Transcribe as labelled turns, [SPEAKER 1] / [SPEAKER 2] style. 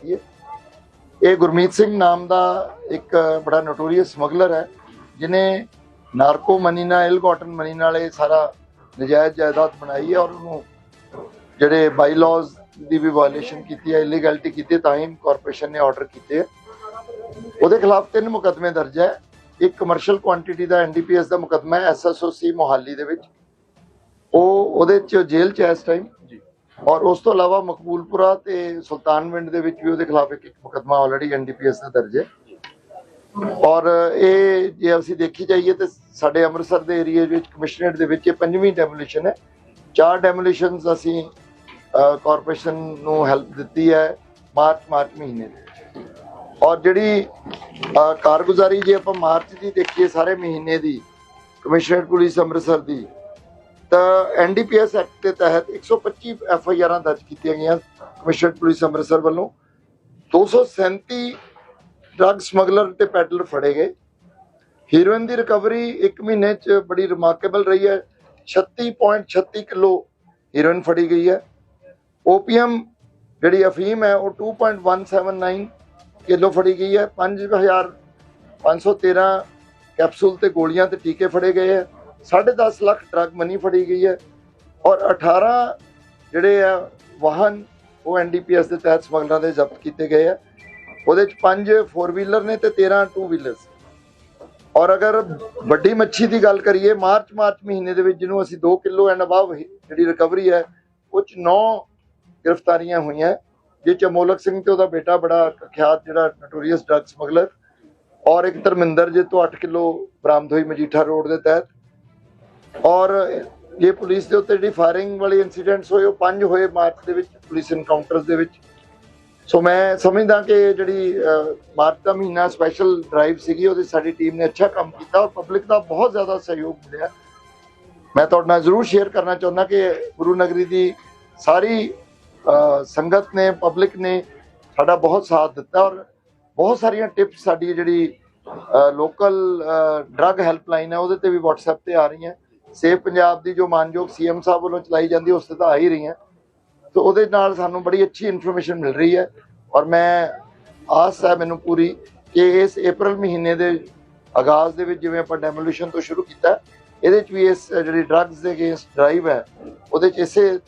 [SPEAKER 1] ਕੀਤੀ ਹੈ। ਇਹ ਗੁਰਮੀਤ ਸਿੰਘ ਨਾਮ ਦਾ ਇੱਕ ਬੜਾ ਨੋਟੋਰੀਅਸ ਸਮਗਲਰ ਹੈ ਜਿਨੇ ਨਾਰਕੋ ਮਨੀ ਨਾਲ ਇਲ ਮਨੀ ਨਾਲ ਇਹ ਸਾਰਾ ਨਜਾਇਜ਼ ਜਾਇਦਾਦ ਬਣਾਈ ਹੈ ਔਰ ਉਹਨੂੰ ਜਿਹੜੇ ਬਾਈ ਲਾਜ਼ ਦੀ ਵੀ ਵਾਇਲੇਸ਼ਨ ਕੀਤੀ ਹੈ ਇਲੀਗੈਲਿਟੀ ਕੀਤੀ ਤਾਂ ਹੀ ਕਾਰਪੋਰੇਸ਼ਨ ਨੇ ਆਰਡਰ ਕੀਤੇ ਹੈ। ਉਹਦੇ ਖਿਲਾਫ ਤਿੰਨ ਮੁਕੱਦਮੇ ਦਰਜ ਹੈ। ਇੱਕ ਕਮਰਸ਼ੀਅਲ ਕੁਆਂਟੀਟੀ ਦਾ ਐਨਡੀਪੀਐਸ ਦਾ ਮੁਕੱਦਮਾ ਹੈ ਐਸਐਸਓਸੀ ਮੋਹਾਲੀ ਦੇ ਵਿੱਚ। ਉਹ ਉਹਦੇ ਚ ਜੇਲ੍ਹ ਚ ਹੈ ਇਸ ਟਾਈਮ ਔਰ ਉਸ ਤੋਂ ਇਲਾਵਾ ਮਕਬੂਲਪੁਰਾ ਤੇ ਸੁਲਤਾਨਵਿੰਡ ਦੇ ਵਿੱਚ ਵੀ ਉਹਦੇ ਖਿਲਾਫ ਇੱਕ ਇੱਕ ਮੁਕੱਦਮਾ ਆਲਰੇਡੀ ਐਨਡੀਪੀਐਸ ਦਾ ਦਰਜ ਹੈ। ਔਰ ਇਹ ਜੇ ਅਸੀਂ ਦੇਖੀ ਜਾਈਏ ਤੇ ਸਾਡੇ ਅੰਮ੍ਰਿਤਸਰ ਦੇ ਏਰੀਆ ਵਿੱਚ ਕਮਿਸ਼ਨਰੇਟ ਦੇ ਵਿੱਚ ਇਹ ਪੰਜਵੀਂ ਡੈਮੋਲੀਸ਼ਨ ਹੈ। ਚਾਰ ਡੈਮੋਲੀਸ਼ਨਸ ਅਸੀਂ ਕਾਰਪੋਰੇਸ਼ਨ ਨੂੰ ਹੈਲਪ ਦਿੱਤੀ ਹੈ ਮਾਰਚ ਮਾਰਚ ਮਹੀਨੇ ਦੇ ਔਰ ਜਿਹੜੀ ਕਾਰਗੁਜ਼ਾਰੀ ਜੇ ਆਪਾਂ ਮਾਰਚ ਦੀ ਦੇਖੀਏ ਸਾਰੇ ਮਹੀਨੇ ਦੀ, ਕਮਿਸ਼ਨਰੇਟ ਪੁਲਿਸ ਅੰਮ੍ਰਿਤਸਰ ਦੀ ਤਾਂ ਐਨਡੀਪੀਐਸ ਐਕਟ ਦੇ ਤਹਿਤ 125 ਐਫ ਆਈ ਆਰਾਂ ਦਰਜ ਕੀਤੀਆਂ ਗਈਆਂ ਕਮਿਸ਼ਨਰੇਟ ਪੁਲਿਸ ਅੰਮ੍ਰਿਤਸਰ ਵੱਲੋਂ। 237 ਡਰੱਗ ਸਮਗਲਰ ਤੇ ਪੈਡਲਰ ਫੜੇ ਗਏ। ਹੀਰੋਇਨ ਦੀ ਰਿਕਵਰੀ 1 ਮਹੀਨੇ ਚ ਬੜੀ ਰਿਮਾਰਕੇਬਲ ਰਹੀ ਹੈ। 36.36 ਕਿਲੋ ਹੀਰੋਇਨ ਫੜੀ ਗਈ ਹੈ। ਓਪੀਐਮ ਜਿਹੜੀ ਅਫੀਮ ਹੈ, ਉਹ 2.179 ਕਿਲੋ ਫੜੀ ਗਈ ਹੈ। 5513 ਕੈਪਸੂਲ ਤੇ ਗੋਲੀਆਂ ਤੇ ਟੀਕੇ ਫੜੇ ਗਏ ਹੈ। 10.5 ਲੱਖ ਡਰੱਗ ਮਨੀ ਫੜੀ ਗਈ ਹੈ ਔਰ 18 ਜਿਹੜੇ ਆ ਵਾਹਨ ਉਹ ਐਨਡੀਪੀਐਸ ਦੇ ਤਹਿਤ ਸਮਗਲਰਾਂ ਦੇ ਜ਼ਬਤ ਕੀਤੇ ਗਏ ਆ। ਉਹਦੇ ਚ 5 4 ਵੀਲਰ ਨੇ ਤੇ 13 2 ਵੀਲਰਸ ਔਰ ਅਗਰ ਵੱਡੀ ਮੱਛੀ ਦੀ ਗੱਲ ਕਰੀਏ, ਮਾਰਚ ਮਾਰਚ ਮਹੀਨੇ ਦੇ ਵਿੱਚ ਜਿਹਨੂੰ ਅਸੀਂ 2 ਕਿਲੋ ਐਂਡ ਅਬਵ ਜਿਹੜੀ ਰਿਕਵਰੀ ਹੈ, ਉਹ ਚ 9 ਗ੍ਰਿਫਤਾਰੀਆਂ ਹੋਈਆਂ। ਜਿਹ ਚ ਅਮੋਲਕ ਸਿੰਘ ਤੇ ਉਹਦਾ ਬੇਟਾ ਬੜਾ ਖਿਆਤ ਜਿਹੜਾ ਨਟੋਰੀਅਸ ਡਰੱਗ ਸਮਗਲਰ ਔਰ ਇੱਕ ਧਰਮਿੰਦਰ, ਜੀ ਤੋਂ 8 ਕਿਲੋ ਬਰਾਮਦ ਹੋਈ ਮਜੀਠਾ ਰੋਡ ਦੇ ਤਹਿਤ। ਔਰ ਜੇ ਪੁਲਿਸ ਦੇ ਉੱਤੇ ਜਿਹੜੀ ਫਾਇਰਿੰਗ ਵਾਲੇ ਇਨਸੀਡੈਂਟਸ ਹੋਏ, ਉਹ ਪੰਜ ਹੋਏ ਮਾਰਚ ਦੇ ਵਿੱਚ, ਪੁਲਿਸ ਇਨਕਾਊਂਟਰਸ ਦੇ ਵਿੱਚ। ਸੋ ਮੈਂ ਸਮਝਦਾ ਕਿ ਜਿਹੜੀ ਮਾਰਚ ਦਾ ਮਹੀਨਾ ਸਪੈਸ਼ਲ ਡਰਾਈਵ ਸੀਗੀ, ਉਹਦੇ ਸਾਡੀ ਟੀਮ ਨੇ ਅੱਛਾ ਕੰਮ ਕੀਤਾ ਔਰ ਪਬਲਿਕ ਦਾ ਬਹੁਤ ਜ਼ਿਆਦਾ ਸਹਿਯੋਗ ਮਿਲਿਆ। ਮੈਂ ਤੁਹਾਡੇ ਨਾਲ ਜ਼ਰੂਰ ਸ਼ੇਅਰ ਕਰਨਾ ਚਾਹੁੰਦਾ ਕਿ ਗੁਰੂ ਨਗਰੀ ਦੀ ਸਾਰੀ ਸੰਗਤ ਨੇ ਪਬਲਿਕ ਨੇ ਸਾਡਾ ਬਹੁਤ ਸਾਥ ਦਿੱਤਾ ਔਰ ਬਹੁਤ ਸਾਰੀਆਂ ਟਿਪਸ ਸਾਡੀ ਜਿਹੜੀ ਲੋਕਲ ਡਰੱਗ ਹੈਲਪਲਾਈਨ ਹੈ, ਉਹਦੇ ਤੇ ਵੀ WhatsApp ਤੇ ਆ ਰਹੀਆਂ। ਸੇਵ ਪੰਜਾਬ ਦੀ ਜੋ ਮਾਨਯੋਗ ਸੀਐਮ ਸਾਹਿਬ ਵੱਲੋਂ ਚਲਾਈ ਜਾਂਦੀ ਉਸ ਤੇ ਤਾਂ ਆ ਹੀ ਰਹੀਆਂ। ਸੋ ਉਹਦੇ ਨਾਲ ਸਾਨੂੰ ਬੜੀ ਅੱਛੀ ਇਨਫੋਰਮੇਸ਼ਨ ਮਿਲ ਰਹੀ ਹੈ ਔਰ ਮੈਂ ਆਸ ਹੈ ਮੈਨੂੰ ਪੂਰੀ ਕਿ ਇਸ April ਮਹੀਨੇ ਦੇ ਆਗਾਜ਼ ਦੇ ਵਿੱਚ ਜਿਵੇਂ ਆਪਾਂ ਡੈਮੋਲੀਸ਼ਨ ਤੋਂ ਸ਼ੁਰੂ ਕੀਤਾ, ਇਹਦੇ ਚ ਵੀ ਇਸ ਜਿਹੜੀ ਡਰੱਗਸ ਦੇ ਅਗੇਂਸਟ ਡਰਾਈਵ ਹੈ, ਉਹਦੇ ਚ ਇਸੇ